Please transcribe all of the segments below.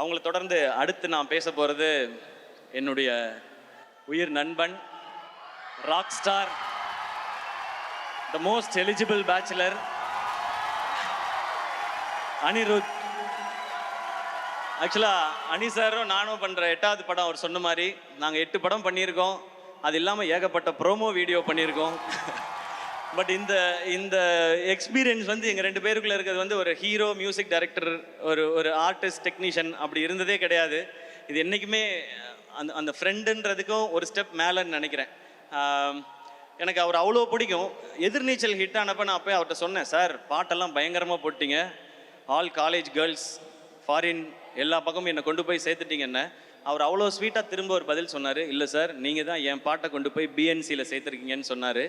அவங்கள தொடர்ந்து அடுத்து நான் பேச போகிறது என்னுடைய உயிர் நண்பன் rock star the most eligible bachelor Anirudh. ஆக்சுவலாக அனி சாரும் நானும் பண்ணுற எட்டாவது படம் அவர் சொன்ன மாதிரி நாங்கள் எட்டு படம் பண்ணியிருக்கோம். அது இல்லாமல் ஏகப்பட்ட ப்ரோமோ வீடியோ பண்ணியிருக்கோம். பட் இந்த இந்த எக்ஸ்பீரியன்ஸ் வந்து எங்கள் ரெண்டு பேருக்குள்ளே இருக்கிறது வந்து ஒரு ஹீரோ மியூசிக் டைரக்டர் ஒரு ஒரு ஆர்டிஸ்ட் டெக்னீஷியன் அப்படி இருந்ததே கிடையாது. இது என்றைக்குமே அந்த அந்த ஃப்ரெண்டுன்றதுக்கும் ஒரு ஸ்டெப் மேலேன்னு நினைக்கிறேன். எனக்கு அவர் அவ்வளோ பிடிக்கும். எதிர்நீச்சல் ஹிட் ஆனப்போ நான் அப்போ அவர்கிட்ட சொன்னேன் சார் பாட்டெல்லாம் பயங்கரமாக போட்டிங்க. ஆல் காலேஜ் கேர்ள்ஸ் ஃபாரின் எல்லா பக்கமும் என்னை கொண்டு போய் சேர்த்துட்டீங்க என்ன அவர் அவ்வளோ ஸ்வீட்டாக திரும்ப ஒரு பதில் சொன்னார். இல்லை சார் நீங்கள் தான் என் பாட்டை கொண்டு போய் பிஎன்சியில் சேர்த்துருக்கீங்கன்னு சொன்னார்.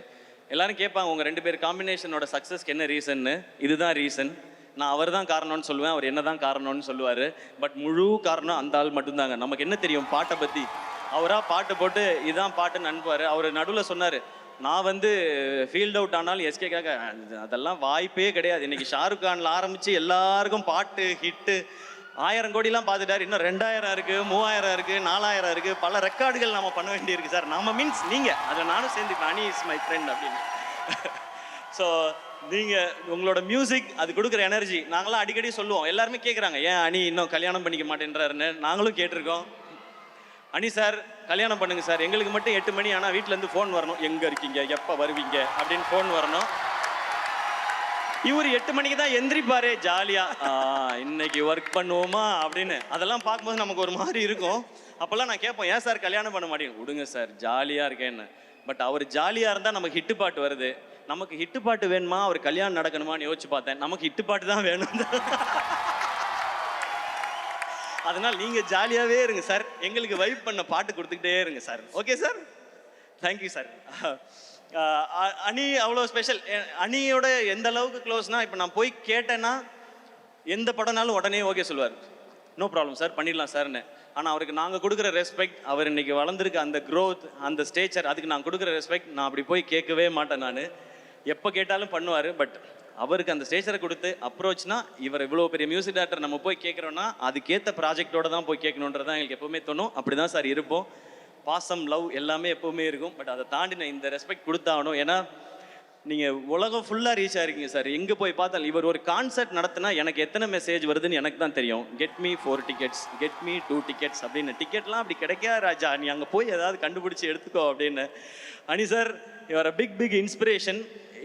எல்லாரும் கேட்பாங்க உங்கள் ரெண்டு பேர் காம்பினேஷனோட சக்ஸஸ்க்கு என்ன ரீசன்னு இதுதான் ரீசன் நான் அவர் தான் காரணம்னு சொல்லுவேன் அவர் என்ன தான் காரணம்னு சொல்லுவார். பட் முழு காரணம் அந்த ஆள் மட்டும்தாங்க. நமக்கு என்ன தெரியும்? பாட்டை பற்றி அவராக பாட்டு போட்டு இதுதான் பாட்டுன்னு அனுப்புவார். அவர் நடுவில் சொன்னார் நான் வந்து ஃபீல்ட் அவுட் ஆனாலும் எஸ்கேக்காக அதெல்லாம் வாய்ப்பே கிடையாது. இன்னைக்கு ஷாருக் கான்ல ஆரம்பித்து எல்லாருக்கும் பாட்டு ஹிட்டு ஆயிரம் கோடிலாம் பார்த்துட்டார். இன்னும் ரெண்டாயிரம் இருக்குது மூவாயிரம் இருக்குது நாலாயிரம் இருக்குது பல ரெக்கார்டுகள் நம்ம பண்ண வேண்டியிருக்கு சார். நம்ம மீன்ஸ் நீங்கள் அதில் நானும் சேர்ந்துப்பேன் அனி இஸ் மை ஃப்ரெண்ட் அப்படின்னு. ஸோ நீங்கள் உங்களோட மியூசிக் அது கொடுக்குற எனர்ஜி நாங்களாம் அடிக்கடி சொல்லுவோம். எல்லாருமே கேட்குறாங்க ஏன் அணி இன்னும் கல்யாணம் பண்ணிக்க மாட்டேன்றாருன்னு? நாங்களும் கேட்டிருக்கோம். அணி சார் கல்யாணம் பண்ணுங்கள் சார் எங்களுக்கு மட்டும் எட்டு மணி ஆனால் வீட்டிலேருந்து ஃபோன் வரணும். எங்கே இருக்கீங்க? எப்போ வருவீங்க? அப்படின்னு ஃபோன் வரணும். இவர் எட்டு மணிக்கு தான் எந்திரிப்பாரு ஜாலியா. இன்னைக்கு ஒர்க் பண்ணுவோமா அப்படின்னு. அதெல்லாம் பார்க்கும்போது நமக்கு ஒரு மாதிரி இருக்கும். அப்போல்லாம் நான் கேட்போம் ஏன் சார் கல்யாணம் பண்ண மாட்டேங்க? விடுங்க சார் ஜாலியா இருக்கேன்னு. பட் அவர் ஜாலியா இருந்தா நமக்கு ஹிட்டு பாட்டு வருது. நமக்கு ஹிட்டு பாட்டு வேணுமா? அவர் கல்யாணம் நடக்கணுமான்னு யோசிச்சு பார்த்தேன். நமக்கு ஹிட்டு பாட்டு தான் வேணும். அதனால் நீங்க ஜாலியாவே இருங்க சார். எங்களுக்கு வைப் பண்ண பாட்டு கொடுத்துக்கிட்டே இருங்க sir. Okay sir thank you sir Ani அவ்வளோ ஸ்பெஷல் அணியோட எந்த அளவுக்கு க்ளோஸ்னா இப்போ நான் போய் கேட்டேன்னா எந்த படம்னாலும் உடனே ஓகே சொல்லுவார். நோ ப்ராப்ளம் சார் பண்ணிடலாம் சார்னு ஆனால் அவருக்கு நாங்கள் கொடுக்குற ரெஸ்பெக்ட் அவர் இன்னைக்கு வளர்ந்துருக்க அந்த க்ரோத் அந்த ஸ்டேச்சர் அதுக்கு நான் கொடுக்குற ரெஸ்பெக்ட் நான் அப்படி போய் கேட்கவே மாட்டேன் நான். எப்போ கேட்டாலும் பண்ணுவார் பட் அவருக்கு அந்த ஸ்டேச்சரை கொடுத்து அப்ரோச்னா இவர் இவ்வளோ பெரிய மியூசிக் டேரக்டர் நம்ம போய் கேட்குறோன்னா அதுக்கேற்ற ப்ராஜெக்டோட தான் போய் கேட்கணுன்றது தான் எங்களுக்கு எப்போவுமே தோணும். அப்படி தான் சார் இருப்போம். பாசம் லவ் எல்லாமே எப்போவுமே இருக்கும். பட் அதை தாண்டி நான் இந்த ரெஸ்பெக்ட் கொடுத்தாகணும் ஏன்னா நீங்கள் உலகம் ஃபுல்லாக ரீச் ஆகிருக்கீங்க சார். எங்கே போய் பார்த்தாலும் இவர் ஒரு கான்சர்ட் நடத்தினா எனக்கு எத்தனை மெசேஜ் வருதுன்னு எனக்கு தான் தெரியும். Get me four tickets get me two tickets அப்படின்னு. டிக்கெட்லாம் அப்படி கிடைக்கா ராஜா? நீ அங்கே போய் ஏதாவது கண்டுபிடிச்சி எடுத்துக்கோ அப்படின்னு. அனி சார் இவர் பிக் பிக் இன்ஸ்பிரேஷன்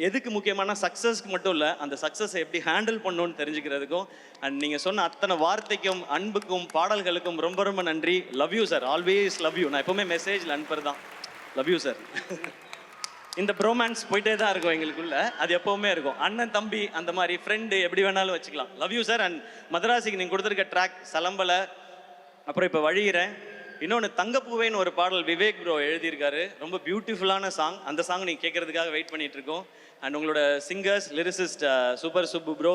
எதுக்கு முக்கியமான சக்ஸஸ்க்கு மட்டும் இல்லை அந்த சக்ஸஸை எப்படி ஹேண்டில் பண்ணணும்னு தெரிஞ்சுக்கிறதுக்கும் அண்ட் நீங்கள் சொன்ன அத்தனை வார்த்தைக்கும் அன்புக்கும் பாடல்களுக்கும் ரொம்ப ரொம்ப நன்றி. Love you sir always love you நான் எப்பவுமே மெசேஜில் அனுப்புறது தான். லவ் யூ சார் இந்த ப்ரோமான்ஸ் போயிட்டே தான் இருக்கும் எங்களுக்குள்ள. அது எப்பவுமே இருக்கும். அண்ணன் தம்பி அந்த மாதிரி ஃப்ரெண்டு எப்படி வேணாலும் வச்சுக்கலாம். லவ் யூ சார் அண்ட் மதராசிக்கு நீங்கள் கொடுத்துருக்க ட்ராக் சலம்பலை. அப்புறம் இப்போ வழிகிறேன் இன்னொன்று தங்கப்பூவேன்னு ஒரு பாடல் விவேக் ப்ரோ எழுதியிருக்காரு. ரொம்ப பியூட்டிஃபுல்லான சாங் அந்த சாங் நீங்கள் கேட்கறதுக்காக வெயிட் பண்ணிகிட்ருக்கோம் இருக்கோம். அண்ட் உங்களோட singers lyricist super Subbu bro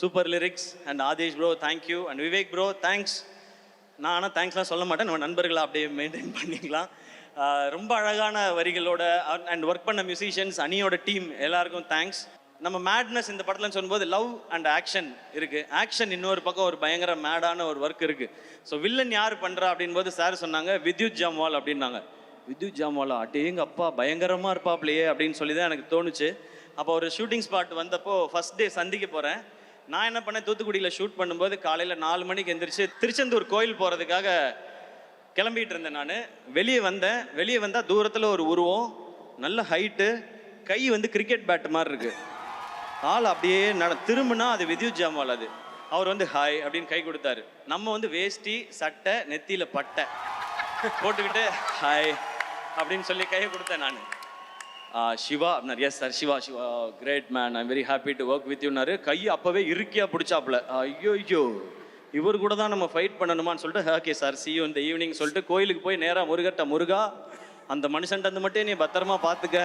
super lyrics and Adesh bro thank you and Vivek bro thanks நான் ஆனால் தேங்க்ஸ்லாம் சொல்ல மாட்டேன். நம்ம நண்பர்களை அப்படியே மெயின்டைன் பண்ணிக்கலாம். Uh, ரொம்ப அழகான வரிகளோட uh, அண்ட் ஒர்க் பண்ண மியூசிஷியன்ஸ் அணியோட டீம் எல்லாருக்கும் தேங்க்ஸ் நம்ம மேட்னஸ் இந்த படத்துலன்னு சொல்லும்போது லவ் அண்ட் ஆக்ஷன் இருக்கு. ஆக்ஷன் இன்னொரு பக்கம் ஒரு பயங்கர மேடான ஒரு ஒர்க் இருக்கு. ஸோ வில்லன் யார் பண்றா அப்படின் போது சார் சொன்னாங்க வித்யுத் ஜாம்வால் அப்படின்னாங்க. வித்யுத் ஜாம்வாலா அட்டேங்க அப்பா பயங்கரமாக இருப்பாப்லையே அப்படின்னு சொல்லி தான் எனக்கு தோணுச்சு. அப்போ ஒரு ஷூட்டிங் ஸ்பாட் வந்தப்போ ஃபர்ஸ்ட் டே சந்திக்க போகிறேன் நான் என்ன பண்ணேன்? தூத்துக்குடியில் ஷூட் பண்ணும்போது காலையில் நாலு மணிக்கு எந்திரிச்சு திருச்செந்தூர் கோயில் போகிறதுக்காக கிளம்பிட்டு இருந்தேன் நான். வெளியே வந்தேன். வெளியே வந்தால் தூரத்தில் ஒரு உருவம் நல்ல ஹைட்டு கை வந்து கிரிக்கெட் பேட் மாதிரி இருக்குது ஆள் அப்படியே நட திரும்பினா அது வித்யுத் ஜாமால் அது. அவர் வந்து ஹாய் அப்படின்னு கை கொடுத்தாரு. நம்ம வந்து வேஷ்டி சட்டை நெத்தியில் பட்டை. போட்டுக்கிட்டு ஹாய் அப்படின்னு சொல்லி கையை கொடுத்தேன் நான். சிவா அப்படின்னாரு. Yes sir Siva Siva. Great man I'm very happy to work with யூனாரு கை அப்போவே இருக்கியா பிடிச்சாப்புல. ஐயோ ஐயோ இவர் கூட தான் நம்ம ஃபைட் பண்ணணுமான்னு சொல்லிட்டு ஓகே சார் சி இந்த ஈவினிங் சொல்லிட்டு கோயிலுக்கு போய் நேராக முருகட்ட முருகா அந்த மனுஷன்ட்ட வந்து மட்டும் நீ பத்திரமா பார்த்துக்க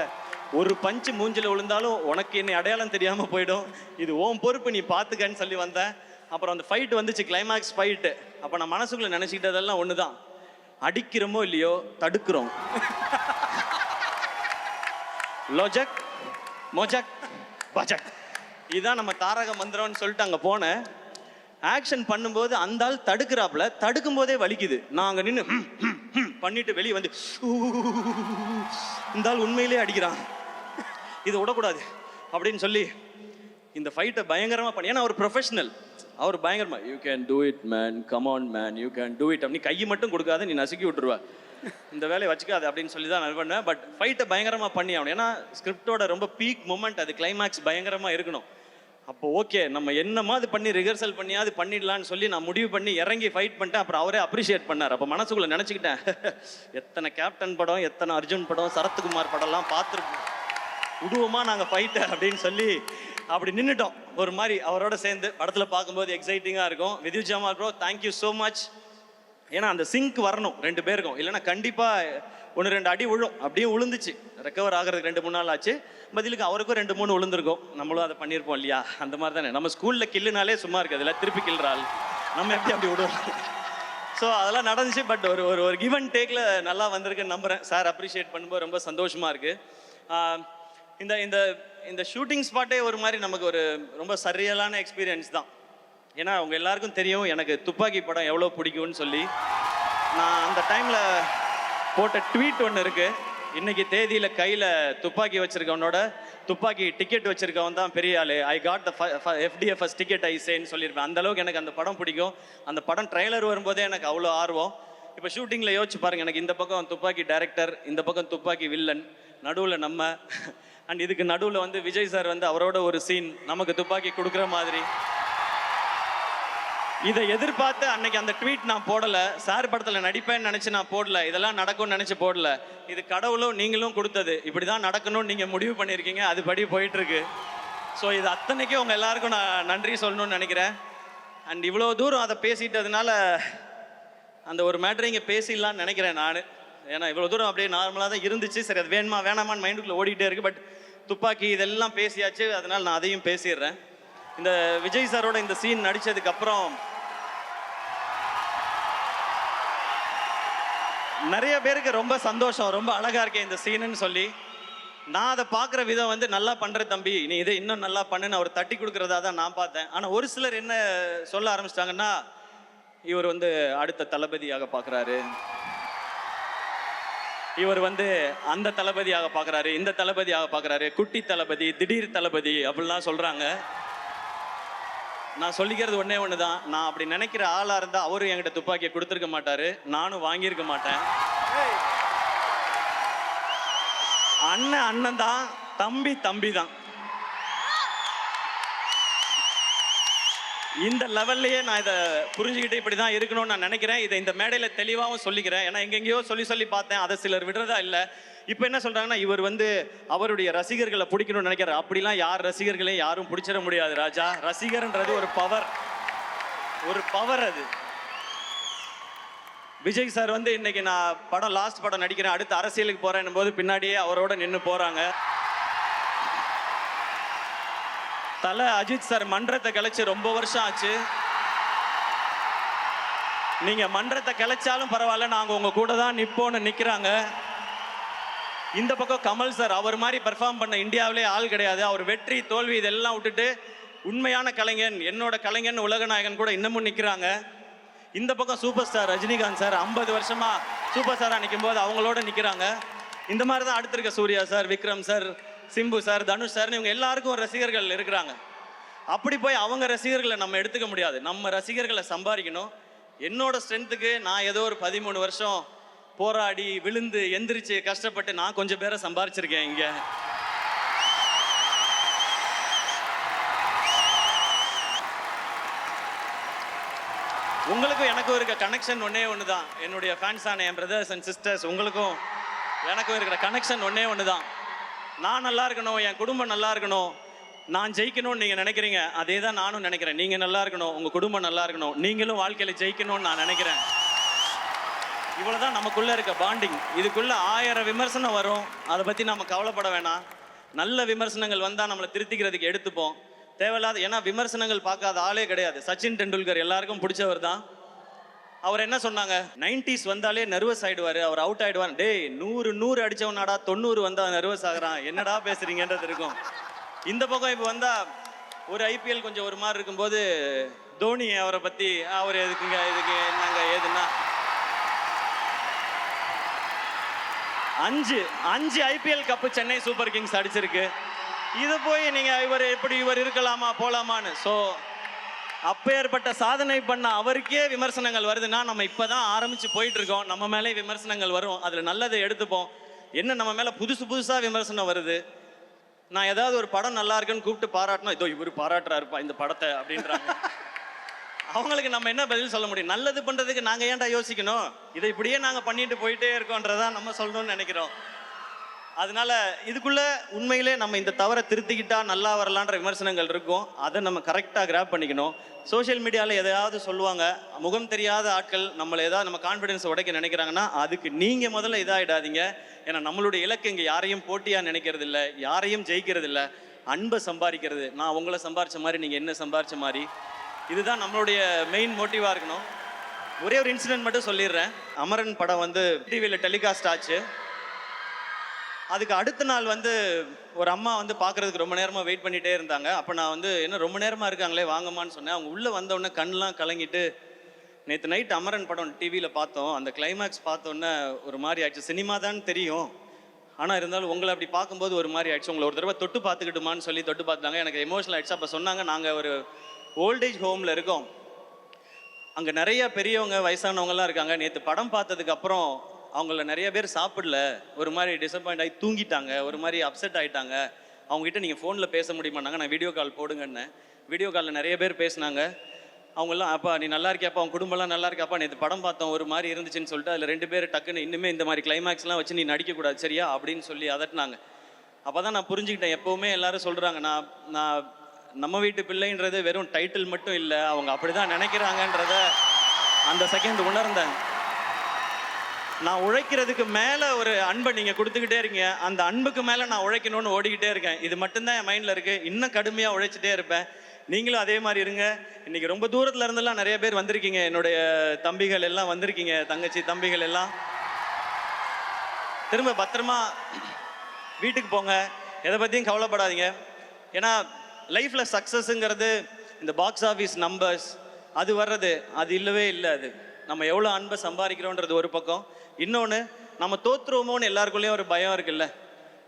ஒரு பஞ்சு மூஞ்சில் விழுந்தாலும் உனக்கு என்னை அடையாளம் தெரியாமல் போயிடும். இது ஓம் பொறுப்பு நீ பார்த்துக்கன்னு சொல்லி வந்தேன். அப்புறம் அந்த ஃபைட் வந்துச்சு கிளைமேக்ஸ் ஃபைட்டு அப்போ நான் மனசுக்குள்ளே நினச்சிக்கிட்டதெல்லாம் ஒன்று தான் அடிக்கிறோமோ இல்லையோ தடுக்கிறோம். லோஜக் மோஜக் பஜக் இதுதான் நம்ம தாரக மந்திரம்னு சொல்லிட்டு அங்கே போனேன். ஆக்ஷன் பண்ணும்போது அந்த ஆள் தடுக்கிறாப்புல தடுக்கும் போதே வலிக்குது. நான் அங்கே நின்று பண்ணிட்டு வெளியே வந்து இந்த ஆள் உண்மையிலே அடிக்கிறான். இதை விடக்கூடாது அப்படின்னு சொல்லி இந்த ஃபைட்டை பயங்கரமாக பண்ணி. ஏன்னா அவர் ப்ரொஃபஷனல் அவர் பயங்கரமாக you can do it man come on man you can do it அப்படி கை மட்டும் கொடுக்காத நீ நசுக்கி விட்டுருவ. இந்த வேலையை வச்சுக்காது அப்படின்னு சொல்லி தான் நான் பண்ணேன் பட் ஃபைட்டை பயங்கரமாக பண்ணி ஆகணும். ஏன்னா ஸ்கிரிப்டோட ரொம்ப பீக் மூமெண்ட் அது கிளைமேக்ஸ் பயங்கரமாக இருக்கணும். அப்போ ஓகே நம்ம என்னமாவது பண்ணி ரிஹர்சல் பண்ணியாவது பண்ணிடலான்னு சொல்லி நான் முடிவு பண்ணி இறங்கி ஃபைட் பண்ணிட்டேன். அப்புறம் அவரே அப்ரிஷியேட் பண்ணார். அப்போ மனசுக்குள்ள நினச்சிக்கிட்டேன். எத்தனை கேப்டன் படம் எத்தனை அர்ஜுன் படம் சரத்குமார் படம்லாம் பார்த்துருக்கோம். விடுவோமா நாங்கள் ஃபைட்டை அப்படின்னு சொல்லி அப்படி நின்றுட்டோம் ஒரு மாதிரி அவரோட சேர்ந்து படத்தில் பார்க்கும்போது எக்ஸைட்டிங்காக இருக்கும். விதி ஜாமா ப்ரோ தேங்க்யூ ஸோ மச் ஏன்னா அந்த சிங்க் வரணும் ரெண்டு பேருக்கும். இல்லைன்னா கண்டிப்பாக ஒன்று ரெண்டு அடி விழும். அப்படியே விழுந்துச்சு ரெக்கவர் ஆகிறதுக்கு ரெண்டு மூணு நாள் ஆச்சு. பதிலுக்கு அவருக்கும் ரெண்டு மூணு விழுந்திருக்கும் நம்மளும் அதை பண்ணியிருப்போம் இல்லையா? அந்த மாதிரி தானே. நம்ம ஸ்கூலில் கில்லுனாலே சும்மா இருக்குது. அதில் திருப்பி கில்றாள் நம்ம எப்படி அப்படி விடுவோம்? ஸோ அதெல்லாம் நடந்துச்சு. பட் ஒரு ஒரு ஒரு கிவ் அண்ட் டேக்கில் நல்லா வந்திருக்குன்னு நம்புகிறேன் சார் அப்ரிஷியேட் பண்ணும்போது ரொம்ப சந்தோஷமாக இருக்குது இந்த இந்த இந்த ஷூட்டிங் ஸ்பாட்டே ஒரு மாதிரி நமக்கு ஒரு ரொம்ப சரியலான எக்ஸ்பீரியன்ஸ் தான். ஏன்னா அவங்க எல்லாருக்கும் தெரியும் எனக்கு துப்பாக்கி படம் எவ்வளோ பிடிக்கும்னு சொல்லி. நான் அந்த டைமில் போட்ட ட்வீட் ஒன்று இருக்குது இன்னைக்கு தேதியில் கையில் துப்பாக்கி வச்சுருக்கவனோட துப்பாக்கி டிக்கெட் வச்சுருக்கவன் தான் பெரிய ஆளு. I got the FDFS ticket I சேன்னு சொல்லியிருப்பேன். அந்தளவுக்கு எனக்கு அந்த படம் பிடிக்கும். அந்த படம் ட்ரைலர் வரும்போதே எனக்கு அவ்வளோ ஆர்வம். இப்போ ஷூட்டிங்கில் யோசிச்சு பாருங்க எனக்கு இந்த பக்கம் துப்பாக்கி டைரக்டர் இந்த பக்கம் துப்பாக்கி வில்லன் நடுவில் நம்ம அண்ட் இதுக்கு நடுவில் வந்து விஜய் சார் வந்து அவரோட ஒரு சீன் நமக்கு துப்பாக்கி கொடுக்குற மாதிரி. இதை எதிர்பார்த்து அன்னைக்கு அந்த ட்வீட் நான் போடலை. சார் படத்தில் நடிப்பேன்னு நினச்சி நான் போடல. இதெல்லாம் நடக்கும்னு நினச்சி போடல. இது கடவுளும் நீங்களும் கொடுத்தது. இப்படி தான் நடக்கணும்னு நீங்கள் முடிவு பண்ணியிருக்கீங்க. அதுபடி போயிட்டுருக்கு. ஸோ இது அத்தனைக்கும் உங்கள் எல்லாருக்கும் நான் நன்றி சொல்லணும்னு நினைக்கிறேன். அண்ட் இவ்வளோ தூரம் அதை பேசிட்டதுனால அந்த ஒரு மேட்ரை இங்கே பேசிடலாம்னு நினைக்கிறேன் நான். ஏன்னா இவ்வளோ தூரம் அப்படியே நார்மலாக தான் இருந்துச்சு. சரி அது வேணுமா வேணாமான்னு மைண்டுக்குள்ளே ஓடிக்கிட்டே இருக்குது பட் துப்பாக்கி இதெல்லாம் பேசியாச்சு அதனால் நான் அதையும் பேசிடுறேன். இந்த விஜய் சாரோட இந்த சீன் நடித்ததுக்கப்புறம் நிறைய பேருக்கு ரொம்ப சந்தோஷம் ரொம்ப அழகாக இருக்கேன் இந்த சீனுன்னு சொல்லி. நான் அதை பார்க்குற விதம் வந்து நல்லா பண்ணுற தம்பி நீ இதை இன்னும் நல்லா பண்ணுன்னு அவர் தட்டி கொடுக்குறதா தான் நான் பார்த்தேன். ஆனால் ஒரு சிலர் என்ன சொல்ல ஆரம்பிச்சிட்டாங்கன்னா இவர் வந்து அடுத்த தளபதியாக பார்க்குறாரு. இவர் வந்து அந்த தளபதியாக பார்க்குறாரு இந்த தளபதியாக பார்க்குறாரு குட்டி தளபதி திடீர் தளபதி அப்படிலாம் சொல்கிறாங்க நான் சொல்லிக்கிறது ஒன்றே ஒன்று தான் நான் அப்படி நினைக்கிற ஆளாக இருந்தால் அவரும் என்கிட்ட துப்பாக்கியை கொடுத்துருக்க மாட்டார். நானும் வாங்கியிருக்க மாட்டேன். அண்ணன் அண்ணன் தான் தம்பி தம்பி தான் இந்த லெவல்லையே நான் இதை புரிஞ்சுக்கிட்டு இப்படி தான் இருக்கணும்னு நான் நினைக்கிறேன். இதை இந்த மேடையில் தெளிவாகவும் சொல்லிக்கிறேன். ஏன்னா எங்கெங்கேயோ சொல்லி சொல்லி பார்த்தேன். அதை சிலர் விடுறதா இல்லை. இப்போ என்ன சொல்கிறாங்கன்னா இவர் வந்து அவருடைய ரசிகர்களை பிடிக்கணும்னு நினைக்கிறார். அப்படிலாம் யார் ரசிகர்களையும் யாரும் பிடிச்சிட முடியாது ராஜா. ரசிகர்ன்றது ஒரு பவர் ஒரு பவர் அது. விஜய் சார் வந்து இன்னைக்கு நான் படம் லாஸ்ட் படம் நடிக்கிறேன். அடுத்து அரசியலுக்கு போறேன் போது பின்னாடியே அவரோட நின்று போகிறாங்க தலை அஜித் சார் மன்றத்தை கிளச்சி ரொம்ப வருஷம் ஆச்சு. நீங்க மன்றத்தை கிளச்சாலும் பரவாயில்ல நாங்க உங்க கூட தான் நிப்போன்னு நிக்கிறாங்க. இந்த பக்கம் கமல் சார் அவர் மாதிரி பெர்ஃபார்ம் பண்ண இந்தியாவிலே ஆள் கிடையாது. அவர் வெற்றி தோல்வி இதெல்லாம் விட்டுட்டு உண்மையான கலைஞன் என்னோட கலைஞன் உலகநாயகன் கூட இன்னமும் நிக்கிறாங்க. இந்த பக்கம் சூப்பர் ஸ்டார் ரஜினிகாந்த் சார் ஐம்பது வருஷமா சூப்பர் ஸ்டாராக நிற்கும் போது அவங்களோட நிற்கிறாங்க இந்த மாதிரி தான் அடுத்திருக்க Suriya sir Vikram sir Simbu sir Dhanush sir இவங்க எல்லாருக்கும் ரசிகர்கள் இருக்கிறாங்க. அப்படி போய் அவங்க ரசிகர்களை நம்ம எடுத்துக்க முடியாது. நம்ம ரசிகர்களை சம்பாதிக்கணும். என்னோட ஸ்ட்ரென்த்துக்கு நான் ஏதோ ஒரு பதிமூணு வருஷம் போராடி விழுந்து எந்திரிச்சு கஷ்டப்பட்டு நான் கொஞ்சம் பேரை சம்பாரிச்சிருக்கேன் இங்கே. உங்களுக்கும் எனக்கும் இருக்க கனெக்ஷன் ஒன்னே ஒன்று தான் என்னுடைய ஃபேன்ஸான என் பிரதர்ஸ் அண்ட் சிஸ்டர்ஸ் உங்களுக்கும் எனக்கும் இருக்கிற கனெக்ஷன் ஒன்னே ஒன்று தான் நான் நல்லா இருக்கணும் என் குடும்பம் நல்லா இருக்கணும். நான் ஜெயிக்கணும்னு நீங்கள் நினைக்கிறீங்க அதே தான் நானும் நினைக்கிறேன். நீங்கள் நல்லா இருக்கணும் உங்கள் குடும்பம் நல்லா இருக்கணும். நீங்களும் வாழ்க்கையில் ஜெயிக்கணும்னு நான் நினைக்கிறேன். இவ்வளோதான் நமக்குள்ளே இருக்க பாண்டிங் இதுக்குள்ளே ஆயிரம் விமர்சனம் வரும். அதை பற்றி நம்ம கவலைப்பட வேணாம். நல்ல விமர்சனங்கள் வந்தால் நம்மளை திருத்திக்கிறதுக்கு எடுத்துப்போம். தேவையில்லாத ஏன்னா விமர்சனங்கள் பார்க்காத ஆளே கிடையாது. சச்சின் டெண்டுல்கர் எல்லாருக்கும் பிடிச்சவர் தான். அவர் என்ன சொன்னாங்க? நைன்டிஸ் வந்தாலே நர்வஸ் ஆயிடுவாரு. அவர் அவுட் ஆயிடுவார். டேய் நூறு நூறு அடிச்சவனாடா தொண்ணூறு வந்தா நர்வஸ் ஆகுறான். என்னடா பேசுறீங்கன்றது இருக்கும். இந்த பக்கம் இப்போ வந்தா ஒரு ஐபிஎல் கொஞ்சம் ஒரு மாதிரி இருக்கும்போது தோனி அவரை பற்றி அவர் எதுக்குங்க இதுக்கு என்னங்க ஏதுன்னா? அஞ்சு அஞ்சு IPL cup Chennai Super Kings அடிச்சிருக்கு. இது போய் நீங்கள் இவர் எப்படி இவர் இருக்கலாமா போலாமான்னு. ஸோ அப்பேற்பட்ட சாதனை பண்ண அவருக்கே விமர்சனங்கள் வருதுன்னா நம்ம இப்போதான் ஆரம்பிச்சு போயிட்டு இருக்கோம் நம்ம மேலே விமர்சனங்கள் வரும். அதில் நல்லதை எடுத்துப்போம். என்ன நம்ம மேலே புதுசு புதுசாக விமர்சனம் வருது? நான் ஏதாவது ஒரு படம் நல்லா இருக்குன்னு கூப்பிட்டு பாராட்டினா இதோ இவர் பாராட்டுறாருப்பா இந்த படத்தை அப்படின்றாங்க. அவங்களுக்கு நம்ம என்ன பதில் சொல்ல முடியும்? நல்லது பண்ணுறதுக்கு நாங்கள் ஏன்டா யோசிக்கணும்? இதை இப்படியே நாங்கள் பண்ணிட்டு போயிட்டே இருக்கோன்றதான் நம்ம சொல்லணும்னு நினைக்கிறோம். அதனால இதுக்குள்ள உண்மையிலே நம்ம இந்த தவறை திருத்திக்கிட்டா நல்லா வரலான்ற விமர்சனங்கள் இருக்கும். அதை நம்ம கரெக்டாக கிராப் பண்ணிக்கணும். சோஷியல் மீடியாவில் எதையாவது சொல்லுவாங்க முகம் தெரியாத ஆட்கள் நம்மளை ஏதாவது நம்ம கான்ஃபிடென்ஸ் உடைக்க நினைக்கிறாங்கன்னா அதுக்கு நீங்கள் முதல்ல இதாகிடாதீங்க ஏன்னா நம்மளுடைய இலக்கு இங்கே யாரையும் போட்டியாக நினைக்கிறது இல்லை யாரையும் ஜெயிக்கிறது இல்லை அன்பை சம்பாதிக்கிறது. நான் உங்களை சம்பாரித்த மாதிரி நீங்கள் என்ன சம்பாரித்த மாதிரி. இதுதான் நம்மளுடைய மெயின் மோட்டிவாக இருக்கணும். ஒரே ஒரு இன்சிடென்ட் மட்டும் சொல்லிடுறேன். அமரன் படம் வந்து டிவியில் டெலிகாஸ்ட் ஆச்சு. அதுக்கு அடுத்த நாள் வந்து ஒரு அம்மா வந்து பார்க்கறதுக்கு ரொம்ப நேரமாக வெயிட் பண்ணிகிட்டே இருந்தாங்க. அப்போ நான் வந்து என்ன ரொம்ப நேரமாக இருக்காங்களே வாங்கம்மான்னு சொன்னேன். அவங்க உள்ளே வந்தவுடனே கண்ணெலாம் கலங்கிட்டு நேற்று நைட் அமரன் படம் டிவியில் பார்த்தோம். அந்த கிளைமேக்ஸ் பார்த்தோன்னே ஒரு மாதிரி ஆயிடுச்சு. சினிமா தான் தெரியும். ஆனால் இருந்தாலும் உங்களை அப்படி பார்க்கும்போது ஒரு மாதிரி ஆயிடுச்சு. உங்களை ஒரு தடவை தொட்டு பார்த்துக்கிட்டுமான்னு சொல்லி தொட்டு பார்த்தாங்க எனக்கு எமோஷனல் ஆயிடுச்சு. அப்போ சொன்னாங்க நாங்கள் ஒரு ஓல்டேஜ் ஹோமில் இருக்கோம். அங்கே நிறைய பெரியவங்க வயசானவங்கலாம் இருக்காங்க. நேற்று படம் பார்த்ததுக்கு அப்புறம் அவங்கள நிறைய பேர் சாப்பிடல. ஒரு மாதிரி டிசப்பாயிண்ட் ஆகி தூங்கிட்டாங்க. ஒரு மாதிரி அப்செட் ஆகிட்டாங்க அவங்ககிட்ட நீங்கள் ஃபோனில் பேச முடியுமானாங்க நான் வீடியோ கால் போடுங்கன்னு. வீடியோ காலில் நிறைய பேர் பேசினாங்க. அவங்கெல்லாம் அப்பா நீ நல்லா இருக்கியாப்பா? அவங்க குடும்பம்லாம் நல்லா இருக்காப்பா? நேற்று படம் பார்த்தோம் ஒரு மாதிரி இருந்துச்சுன்னு சொல்லிட்டு அதில் ரெண்டு பேர் டக்குன்னு இன்னுமே இந்த மாதிரி கிளைமேக்ஸ்லாம் வச்சு நீ நடிக்கக்கூடாது சரியா? அப்படின்னு சொல்லி அதட்டினாங்க. அப்போ தான் நான் புரிஞ்சுக்கிட்டேன். எப்போவுமே எல்லாரும் சொல்கிறாங்க நான் நான் நம்ம வீட்டு பிள்ளைன்றது வெறும் டைட்டில் மட்டும் இல்லை. அவங்க அப்படி தான் நினைக்கிறாங்கன்றத அந்த செகண்ட் உணர்ந்தேன். நான் உழைக்கிறதுக்கு மேலே ஒரு அன்பை நீங்கள் கொடுத்துக்கிட்டே இருக்கீங்க. அந்த அன்புக்கு மேலே நான் உழைக்கணும்னு ஓடிக்கிட்டே இருக்கேன். இது மட்டும்தான் என் மைண்டில் இருக்குது இன்னும் கடுமையாக உழைச்சிட்டே இருப்பேன். நீங்களும் அதே மாதிரி இருங்க. இன்னைக்கு ரொம்ப தூரத்தில் இருந்தெல்லாம் நிறைய பேர் வந்திருக்கீங்க. என்னுடைய தம்பிகள் எல்லாம் வந்திருக்கீங்க. தங்கச்சி தம்பிகள் எல்லாம். திரும்ப பத்திரமா வீட்டுக்கு போங்க. எதை பற்றியும் கவலைப்படாதீங்க. ஏன்னா லைஃப்பில் சக்ஸஸுங்கிறது இந்த பாக்ஸ் ஆஃபீஸ் நம்பர்ஸ் அது வர்றது அது இல்லவே இல்லை அது. நம்ம எவ்வளோ அன்பை சம்பாதிக்கிறோன்றது ஒரு பக்கம். இன்னொன்று நம்ம தோற்றுருவோமோன்னு எல்லாருக்குள்ளேயும் ஒரு பயம் இருக்குல்ல.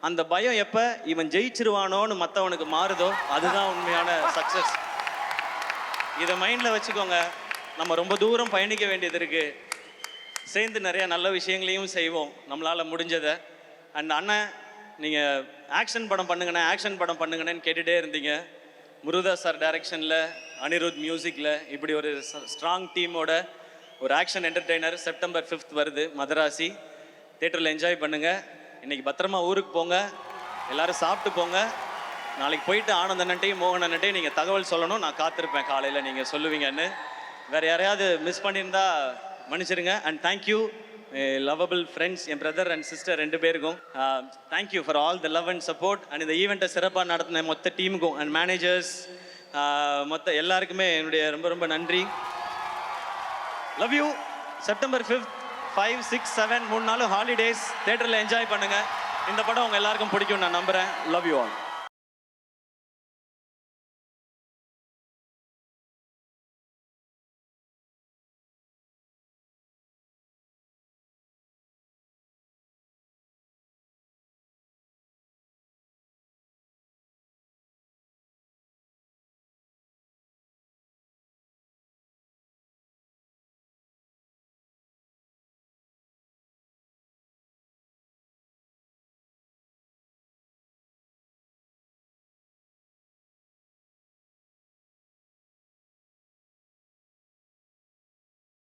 அந்த பயம் எப்போ? இவன் ஜெயிச்சிருவானோன்னு மற்றவனுக்கு மாறுதோ அதுதான் உண்மையான சக்ஸஸ் இதை மைண்டில் வச்சுக்கோங்க. நம்ம ரொம்ப தூரம் பயணிக்க வேண்டியது இருக்குது சேர்ந்து நிறைய நல்ல விஷயங்களையும் செய்வோம். நம்மளால் முடிஞ்சதை. அண்ட் அண்ணன் நீங்கள் ஆக்ஷன் படம் பண்ணுங்கண்ணே ஆக்ஷன் படம் பண்ணுங்கண்ணேன்னு கேட்டுகிட்டே இருந்தீங்க. முருதா சார் டைரக்ஷனில் அனிருத் மியூசிக்கில் இப்படி ஒரு ஸ்ட்ராங் டீமோட ஒரு ஆக்ஷன் என்டர்டெய்னர் செப்டம்பர் ஃபிஃப்த் வருது மதராசி. தேட்டரில் என்ஜாய் பண்ணுங்கள் இன்றைக்கி பத்திரமா ஊருக்கு போங்க. எல்லாரும் சாப்பிட்டு போங்க. நாளைக்கு போயிட்டு ஆனந்த அண்ணன்ட்டையும் மோகன் அண்ணன்ட்டையும் நீங்கள் தகவல் சொல்லணும். நான் காத்திருப்பேன் காலையில் நீங்கள் சொல்லுவீங்கன்னு. வேற யாரையாவது மிஸ் பண்ணியிருந்தா மன்னிச்சிருங்க. And thank you lovable friends N brother and sister ரெண்டு பேருக்கும். Thank you for all the love and support and இந்த ஈவெண்ட்டை சிறப்பாக நடத்தின மொத்த டீமுக்கும் அண்ட் மேனேஜர்ஸ் மொத்த எல்லாருக்குமே என்னுடைய ரொம்ப ரொம்ப நன்றி. Love you September fifth five six seven மூணு நாள் ஹாலிடேஸ் தேட்டரில் என்ஜாய் பண்ணுங்கள் இந்த படம் உங்கள் எல்லாருக்கும் பிடிக்கும் நான் நம்புகிறேன் லவ் யூ ஆல்